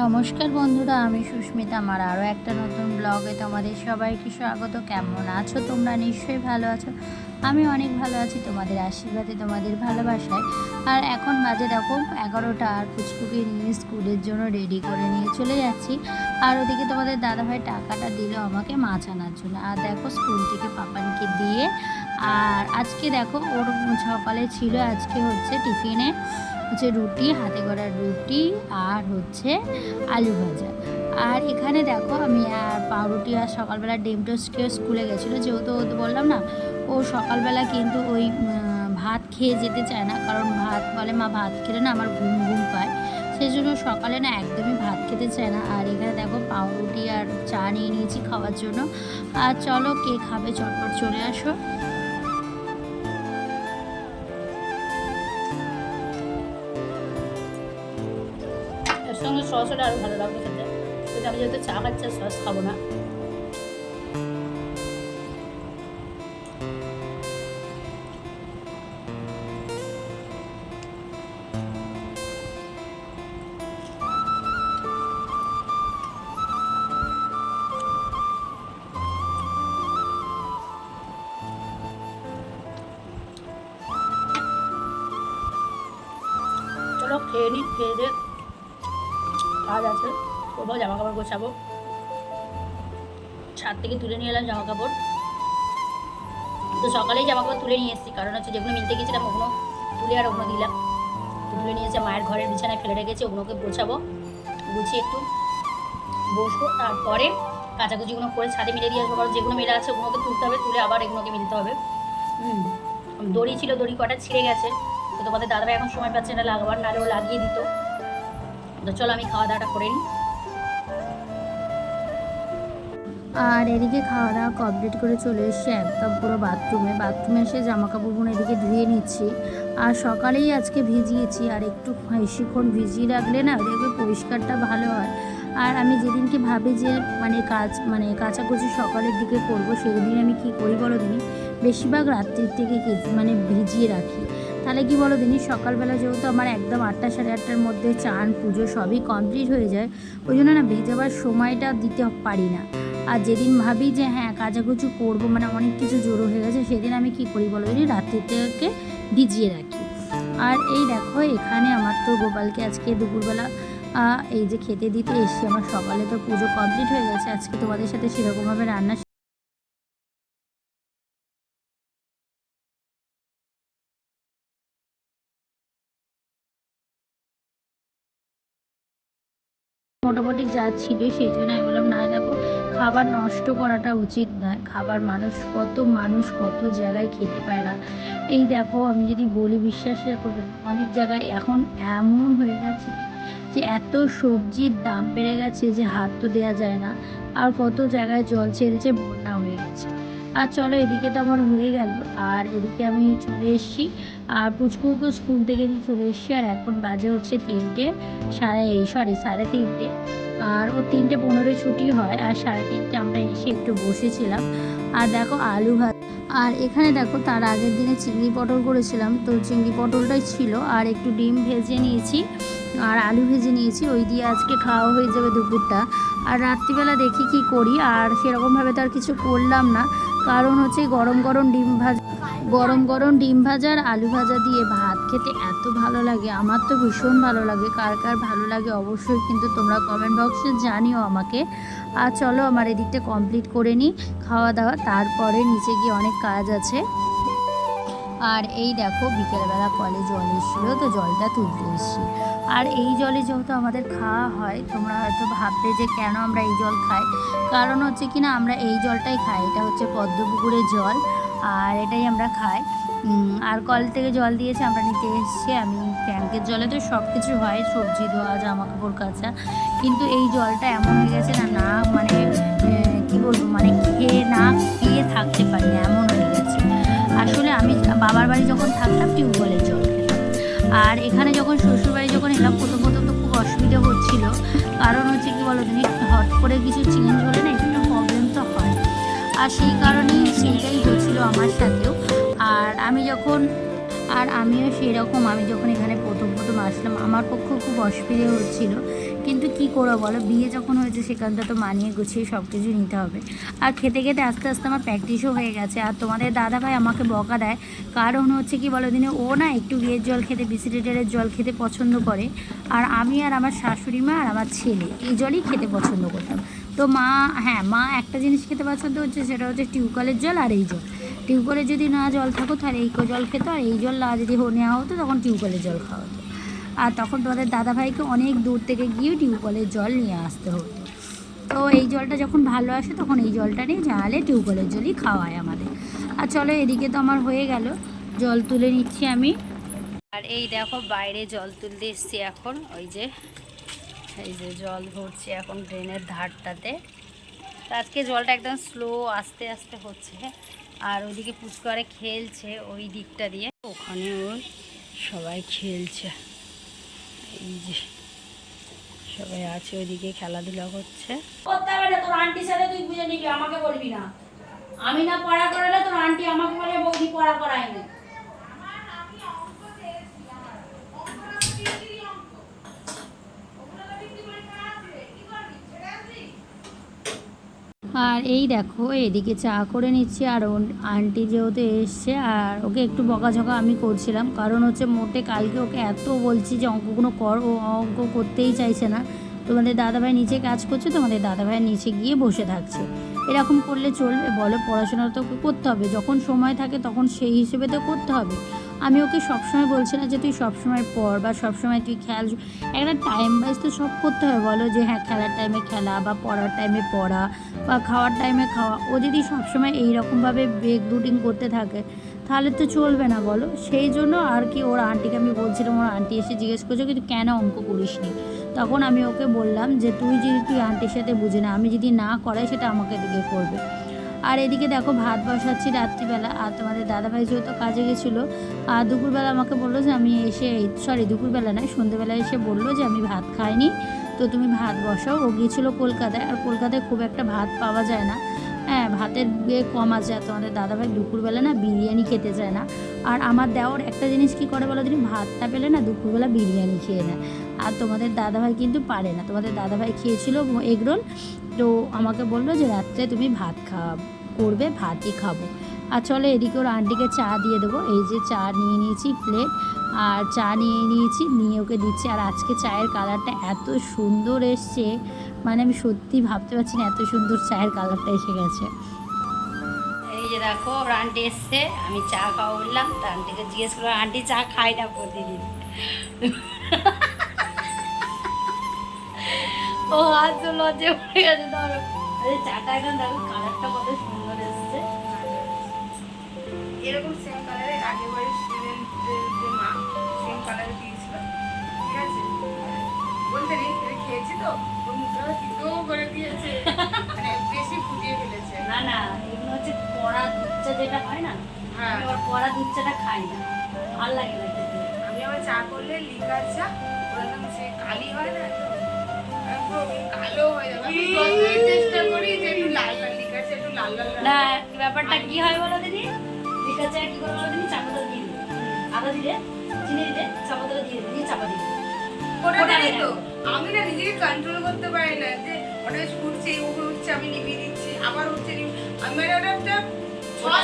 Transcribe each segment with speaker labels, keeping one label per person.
Speaker 1: নমস্কার বন্ধুরা, আমি সুস্মিতা আমার আরও একটা নতুন ব্লগে তোমাদের সবাইকে স্বাগত। কেমন আছো তোমরা? নিশ্চয়ই ভালো আছো। আমি অনেক ভালো আছি তোমাদের আশীর্বাদে, তোমাদের ভালোবাসায়। আর এখন বাজে দেখো এগারোটা, আর পুচকুকে নিয়ে স্কুলের জন্য রেডি করে নিয়ে চলে যাচ্ছি। আর ওদিকে তোমাদের দাদাভাই টাকাটা দিল আমাকে মাছ আনার জন্য। আর দেখো স্কুল থেকে পাপানকে দিয়ে, আর আজকে দেখো ওর সকালে ছিল, আজকে হচ্ছে টিফিনে। হচ্ছে রুটি, হাতে করা রুটি আর হচ্ছে আলু ভাজা। আর এখানে দেখো আমি আর পাউরুটি আর সকালবেলা ডিম টোস্ট খেয়ে স্কুলে গেছিল। যেহেতু ও তো বললাম না, ও সকালবেলা কিন্তু ওই ভাত খেয়ে যেতে চায় না। কারণ ভাত বলে, মা, ভাত খেলে না আমার ঘুম ঘুম পায়। সেই জন্য সকালে না একদমই ভাত খেতে চায় না। আর এখানে দেখো পাউরুটি আর চা নিয়ে নিয়েছি খাওয়ার জন্য। আর চলো কে খাবে, চটপট চলে আসো।
Speaker 2: সস হলে আরও ভালো লাগবে খেতে। কিন্তু আমি যেহেতু চা খাচ্ছি সস খাব না। চলো খেয়ে নিই, খেয়ে দিয়ে কাজ আছে। করব জামা কাপড় গোছাবো। ছাদ থেকে তুলে নিয়ে এলাম জামা কাপড় তো সকালেই জামা কাপড় তুলে নিয়ে এসেছি। কারণ হচ্ছে যেগুলো মিলতে গেছিলাম ওগুলো তুলে আর ওগুলো দিলাম। তুলে নিয়ে এসে মায়ের ঘরের বিছানায় ফেলে রেখেছি। ওগুলোকে গোছাবো, গুছিয়ে একটু বসবো। তারপরে কাচাকুচিগুলো করে ছাদে মিলে দিয়ে আসব। কারণ যেগুলো মেলা আছে ওগুলোকে তুলতে হবে, তুলে আবার এগুলোকে মিলতে হবে। হুম, দড়ি ছিল, দড়ি কটা ছিঁড়ে গেছে। তো তোমাদের দাদাভাই এখন সময় পাচ্ছে না, লাগাবার। নাহলে ও লাগিয়ে দিত। তো চলো আমি খাওয়া দাওয়াটা করে নিই।
Speaker 1: আর এদিকে খাওয়া দাওয়া কমপ্লিট করে চলে এসেছি একদম পুরো বাথরুমে বাথরুমে এসে জামা কাপড়গুলো এদিকে ধুয়ে নিচ্ছি। আর সকালেই আজকে ভিজিয়েছি, আর একটু বেশিক্ষণ ভিজিয়ে রাখলে না দেখবে পরিষ্কারটা ভালো হয়। আর আমি যেদিনকে ভাবি যে মানে কাজ মানে কাচাকুচি সকালের দিকে করব, সেদিন আমি কি করি বলো দিনই বেশিরভাগ রাত্রির থেকে মানে ভিজিয়ে রাখি। তাহলে কি বলো দিনই সকালবেলা যেহেতু আমার একদম আটটা সাড়ে আটটার মধ্যে চান, পুজো সবই কমপ্লিট হয়ে যায়, ওই জন্য না ভেজাবার সময়টা দিতে পারি না। আর যেদিন ভাবি যে হ্যাঁ কাচাকুচু করব মানে অনেক কিছু জোরো হয়ে গেছে, সেদিন আমি কি করি বলো দিনই রাত্রি থেকে ভিজিয়ে রাখি। আর এই দেখো, এখানে আমার তো গোপালকে আজকে দুপুরবেলা এই যে খেতে দিতে এসছি, আমার সকালে তো পুজো কমপ্লিট হয়ে গেছে, আজকে তোমাদের সাথে সেরকমভাবে রান্না মোটামুটি যা ছিল সেই জন্য আমি বললাম, না দেখো, খাবার নষ্ট করাটা উচিত নয়। খাবার মানুষ কত মানুষ কত জায়গায় খেতে পায় না। এই দেখো, আমি যদি বলি বিশ্বাস করবেন অনেক জায়গায় এখন এমন হয়ে গেছে যে এত সবজির দাম বেড়ে গেছে যে হাত তো দেওয়া যায় না, আর কত জায়গায় জল ছেড়েছে, বন্যা হয়ে গেছে। আর চলো, এদিকে তো আমার হয়ে গেল। আর এদিকে আমি চলে এসেছি আর পুচকুকে স্কুল থেকে চলে এসেছি, আর এখন বাজে হচ্ছে তিনটে, সাড়ে এই সরি সাড়ে তিনটে। আর ও তিনটে পনেরো ছুটি হয়, আর সাড়ে তিনটে আমরা এসে একটু বসেছিলাম। আর দেখো আলু ভাত, আর এখানে দেখো তার আগের দিনে চিংড়ি পটল করেছিলাম। তো চিংড়ি পটলটাই ছিল, আর একটু ডিম ভেজে নিয়েছি, আর আলু ভেজে নিয়েছি। ওই দিয়ে আজকে খাওয়া হয়ে যাবে দুপুরটা। আর রাত্রিবেলা দেখি কি করি, আর সেরকমভাবে তো আর কিছু করলাম না। কারণ হচ্ছে গরম গরম ডিম ভাজা গরম গরম ডিম ভাজা আর আলু ভাজা দিয়ে ভাত খেতে এত ভালো লাগে, আমার তো ভীষণ ভালো লাগে, কার কার ভালো লাগে অবশ্যই কিন্তু তোমরা কমেন্ট বক্সে জানিও আমাকে। আর চলো আমার এদিকটা কমপ্লিট করে নিই, খাওয়া দাওয়া, তারপরে নিচে গিয়ে অনেক কাজ আছে। আর এই দেখো বিকেলবেলা কলে জল এসেছিল, তো জলটা তুলতে এসেছি। আর এই জলে যেহেতু আমাদের খাওয়া হয়, তোমরা হয়তো ভাববে যে কেন আমরা এই জল খাই? কারণ হচ্ছে কি না আমরা এই জলটাই খাই, এটা হচ্ছে পদ্মপুকুরের জল। আর এটাই আমরা খাই। আর কল থেকে জল দিয়েছে, আমরা নিতে এসেছি। আমি ট্যাঙ্কের জলে তো সব কিছু হয়, সবজি ধোয়া জামা কাপড় কাচা। কিন্তু এই জলটা এমন হয়ে গেছে না না মানে কি বলব মানে খেয়ে না খেয়ে থাকতে পারি এমন হয়ে গেছে। আসলে আমি বাবার বাড়ি যখন থাকতাম, টিউবওয়েলের জল আর এখানে যখন শ্বশুরবাড়ি যখন এলাম প্রথম প্রথম তো খুব অসুবিধা হচ্ছিল। কারণ হচ্ছে কি বলো তুমি হট করে কিছু চেঞ্জ হলে না আর সেই কারণেই সেইটাই হচ্ছিল আমার সাথেও। আর আমি যখন, আর আমিও সেই রকম আমি যখন এখানে প্রথম প্রথম আসলাম, আমার পক্ষেও খুব অসুবিধে হচ্ছিল। কিন্তু কি কী করব বলো, বিয়ে যখন হয়েছে সেখানটা তো মানিয়ে গুছিয়ে সব কিছু নিতে হবে। আর খেতে খেতে আস্তে আস্তে আমার প্র্যাকটিসও হয়ে গেছে। আর তোমাদের দাদা ভাই আমাকে বকা দেয়। কারণ হচ্ছে কি বলো, দিনে ও না একটু বিয়ের জল খেতে বিসিলেটারের জল খেতে পছন্দ করে। আর আমি আর আমার শাশুড়ি মা আর আমার ছেলে, এই জলই খেতে পছন্দ করতাম। তো মা হ্যাঁ মা একটা জিনিস খেতে পছন্দ হচ্ছে, সেটা হচ্ছে টিউবওয়েলের জল আর এই জল। টিউবওয়েলে যদি না জল থাকো তাহলে এই জল খেতো, আর এই জল না যদি নেওয়া হতো, তখন টিউবওয়েলের জল খাওয়া হতো। আর তখন তোমাদের দাদাভাইকে অনেক দূর থেকে গিয়ে টিউবওয়েলের জল নিয়ে আসতে হতো। তো এই জলটা যখন ভালো আসে, তখন এই জলটা নিয়ে জানালে টিউবওয়েলের জলই খাওয়ায় আমাদের। আর চলো এদিকে তো আমার হয়ে গেল, জল তুলে নিচ্ছি আমি। আর এই দেখো বাইরে জল তুলতে এসছি এখন, ওই যে এই যে জল ভরছি এখন ড্রেনের ধারটাতে। আজকে জলটা একদম স্লো আস্তে আস্তে হচ্ছে। আর ওইদিকে পুচকারে খেলছে ওই দিকটা দিয়ে। ওখানে ওই সবাই খেলছে। এই যে সবাই আছে ওইদিকে, খেলাধুলা করছে।
Speaker 2: আমি না পড়া করালে তোর আন্টি আমাকে বলে বৌদি পড়া করায়নি।
Speaker 1: আর এই দেখো, এদিকে চা করে নিচ্ছি আর আন্টি যেহেতু এসছে, আর ওকে একটু বকাঝকা আমি করছিলাম। কারণ হচ্ছে মোটে কালকে ওকে এত বলছি যে অঙ্কগুলো কর, ও অঙ্ক করতেই চাইছে না। তোমাদের দাদাভাই নিচে কাজ করছে, তোমাদের দাদাভাই নিচে গিয়ে বসে থাকছে। এরকম করলে চলবে, বলো, পড়াশোনা তো করতে হবে। যখন সময় থাকে তখন সেই হিসেবে তো করতে হবে। আমি ওকে সবসময় বলছি না যে তুই সবসময় পড় বা সবসময় তুই খেয়াল একটা টাইম ওয়াইজ তো সব করতে হবে বলো যে হ্যাঁ খেলার টাইমে খেলা বা পড়ার টাইমে পড়া বা খাওয়ার টাইমে খাওয়া। ও যদি সবসময় এইরকমভাবে ব্রেক রুটিন করতে থাকে, তাহলে তো চলবে না, বলো। সেই জন্য আর কি ওর আন্টিকে আমি বলছিলাম, ওর আন্টি এসে জিজ্ঞেস করছ, কিন্তু কেন অঙ্ক করিস নি তখন আমি ওকে বললাম যে, তুই যদি, তুই আন্টির সাথে বুঝে না, আমি যদি না করাই, সেটা আমাকে দিকে করবে। আর এদিকে দেখো ভাত বসাচ্ছি রাত্রিবেলা, আর তোমাদের দাদাভাই যেহেতু কাজে গেছিল, আর দুপুরবেলা আমাকে বলল যে আমি এসে সরি দুপুরবেলা নয় সন্ধেবেলা এসে বলল যে আমি ভাত খাইনি, তো তুমি ভাত বসাও। ও গিয়েছিল কলকাতায়, আর কলকাতায় খুব একটা ভাত পাওয়া যায় না। হ্যাঁ ভাতের কম আছে, আর তোমাদের দাদাভাই দুপুরবেলা না বিরিয়ানি খেতে চায় না। আর আমার দেওয়ার একটা জিনিস কি করে বলো তুমি? ভাতটা পেলে না দুপুরবেলা বিরিয়ানি খেয়ে নেয়। আর তোমাদের দাদাভাই কিন্তু পারে না। তোমাদের দাদাভাই খেয়েছিল এগরোল তো আমাকে বলল যে, রাত্রে তুমি ভাত খাওয়া করবে, ভাতই খাব। আর চলো এদিকে ওর আন্টিকে চা দিয়ে দেবো। এই যে চা নিয়ে নিয়েছি প্লেট, আর চা নিয়ে নিয়েছি, নিয়ে ওকে দিচ্ছি। আর আজকে চায়ের কালারটা এত সুন্দর এসছে মানে আমি সত্যি ভাবতে পারছি না, এত সুন্দর চায়ের কালারটা এসে গেছে।
Speaker 2: এই যে দেখো, ওর আন্টি এসছে, আমি চা খাওয়া বললাম, তা আন্টিকে জিজ্ঞেস করলাম, আন্টি, চা খাই না প্রতিদিন? ও আজ তো লজ্জে পড়ে গেছে ধরো আরে চাটা এখন দেখো কালারটা কত সুন্দর এসছে।
Speaker 3: এরকম সেম কালারের আগের বাড়ির স্টুডেন্টদের যে মা সেম কালারে দিয়েছিল। ঠিক আছে? বলতে নেই খেয়েছি তো? ওর মুখটা তিতো করে দিয়েছে। মানে বেশি ফুটিয়ে ফেলেছে।
Speaker 2: না না এগুলো হচ্ছে কড়া দুধ যেটা হয় না
Speaker 3: হ্যাঁ।
Speaker 2: আমি ওর কড়া দুধ চাটা খাই না। ভালো লাগে না
Speaker 3: আমি আবার চা করলে লিকার চা ওরা সে কালি হয় না
Speaker 2: না ব্যাপারটা? কি হয় বলো দিদি? লিকার চা কি করে দিদি? চাপা দিয়ে দিবে আদা দিলে চিনি দিলে চাপা দিয়ে দিয়ে চাপা দিয়ে দিবে
Speaker 3: ওটা
Speaker 2: ওটা
Speaker 3: জানি
Speaker 2: আমি
Speaker 3: না নিজেকে কন্ট্রোল করতে পারি না। যে ওটা উঠছে উপরে উঠছে আমি নিভিয়ে দিচ্ছি আবার উঠছে নিভি- মানে ওটা একটা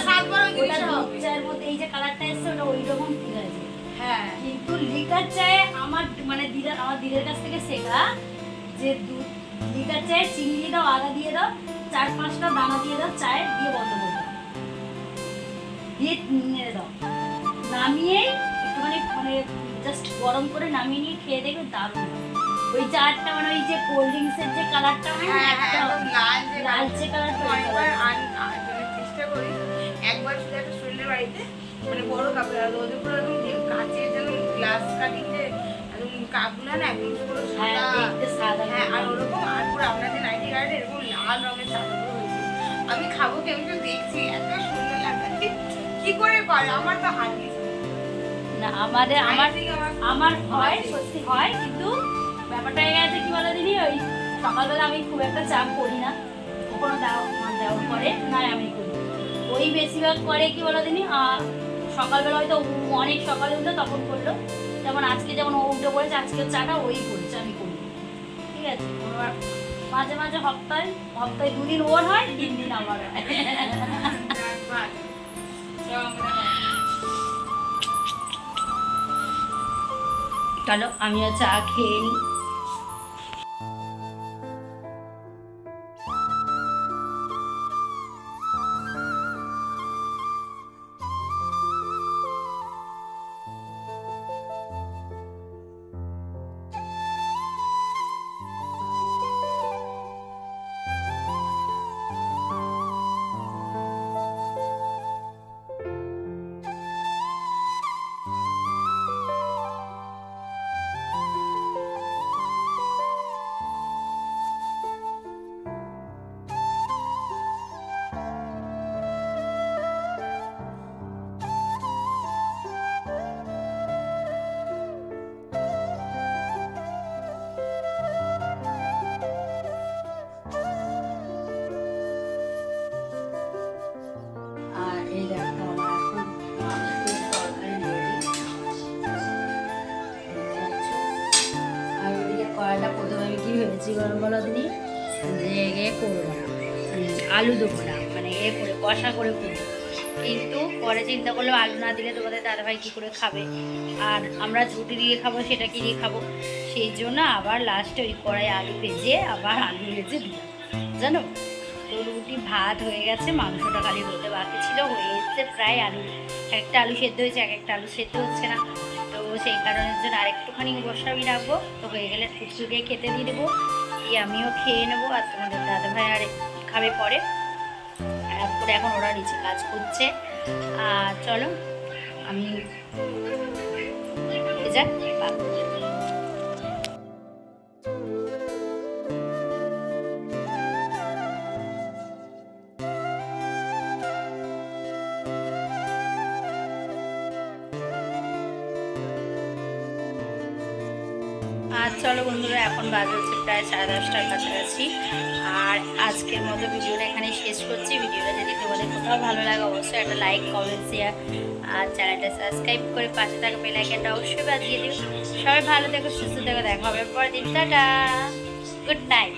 Speaker 3: সাতবার ওই জিনিসটা হবে।
Speaker 2: চায়ের মধ্যে এই যে কালারটা এসছে ওটা ওই রকম ঠিক আছে।
Speaker 3: হ্যাঁ।
Speaker 2: কিন্তু লিকার চায়ে আমার মানে দিদার আমার দিদের কাছ থেকে শেখা যে দুধ লিকার চায়ে চিনি দিয়ে দাও আদা দিয়ে দাও চার পাঁচটা দানা দিয়ে দাও চায়ে দিয়ে বন্ধ করে দাও। দিয়ে নেড়ে দাও। নামিয়ে একটুখানি মানে জাস্ট গরম করে নামিয়ে নিয়ে খেয়ে দেখবে দারুণ। ওই চাটা মানে ওই যে কোল্ড ড্রিঙ্কসের যে কালারটা হয় না
Speaker 3: হ্যাঁ হ্যাঁ
Speaker 2: একটা
Speaker 3: লাল যে
Speaker 2: লালচে কালারটা
Speaker 3: মানে চেষ্টা করি। একবার শুধু একটা শরীরের বাড়িতে মানে বড় কাপ আর ওদের পুরো কাচের যেন গ্লাস কাটিং না একদম পুরো
Speaker 2: হ্যাঁ
Speaker 3: সাদা। হ্যাঁ আর ওরকম আর পুরো আপনাদের নাইটি গার্ডে এরকম লাল রঙের চাদর হয়েছে আমি খাব কেমন করে দেখছি এত সুন্দর লাগছে। কি করে করে আমার তো হাত
Speaker 2: না আমাদের আমার
Speaker 3: আমার
Speaker 2: হয় সত্যি হয় কিন্তু ব্যাপারটা হয়ে গেছে কি বলো দিদি? ওই সকালবেলা আমি খুব একটা চা করি না। কখনো দেওয়া আমার দেওয়ার না আমি করি। ওই বেশিরভাগ করে কি বলো সকালবেলা হয়তো অনেক সকালে উঠে তখন করল। যেমন আজকে যেমন ও উঠে পড়েছে আজকে চাটা ওই করছে, আমি করি। ঠিক
Speaker 1: আছে? মাঝে মাঝে হপ্তায় হপ্তায় দুদিন ওর হয়, তিন দিন আমার হয়।
Speaker 4: চলো
Speaker 1: আমিও চা খেয়ে আলু দেবো না মানে এ করে, কষা করে করব কিন্তু পরে চিন্তা করলাম আলু না দিলে তোমাদের দাদাভাই কী করে খাবে। আর আমরা রুটি দিয়ে খাব, সেটা কি দিয়ে খাব? সেই জন্য আবার লাস্টে ওই কড়াই আলু ভেজে আবার আলু ভেজে দিলাম। জানো? তো রুটি ভাত হয়ে গেছে, মাংসটা খালি হতে বাকি ছিল, হয়ে এসছে প্রায় আলু। একটা আলু সেদ্ধ হয়েছে, এক একটা আলু সেদ্ধ হচ্ছে না। তো সেই কারণের জন্য আরেকটুখানি বসাবি রাখব। তো হয়ে গেলে ফুচকুকে খেতে দিয়ে দেবো। দিয়ে আমিও খেয়ে নেব, আর তোমাদের দাদা ভাই আর খাবে পরে। আর করে এখন ওরা নিচে কাজ করছে। আর চলো আমি যাক আর চলো বন্ধুরা, এখন বাজে হচ্ছে প্রায় সাড়ে দশটার কাছাকাছি। আর আজকের মতো ভিডিওটা এখানে শেষ করছি। ভিডিওটা যদি তোমাদের কোথাও ভালো লাগে, অবশ্যই একটা লাইক কমেন্ট শেয়ার আর চ্যানেলটা সাবস্ক্রাইব করে পাশে থাকা বেল আইকনটা অবশ্যই বাজিয়ে দিও। সবাই ভালো থেকো, সুস্থ থেকো, দেখা হবে পরের দিন। টাটা! Good night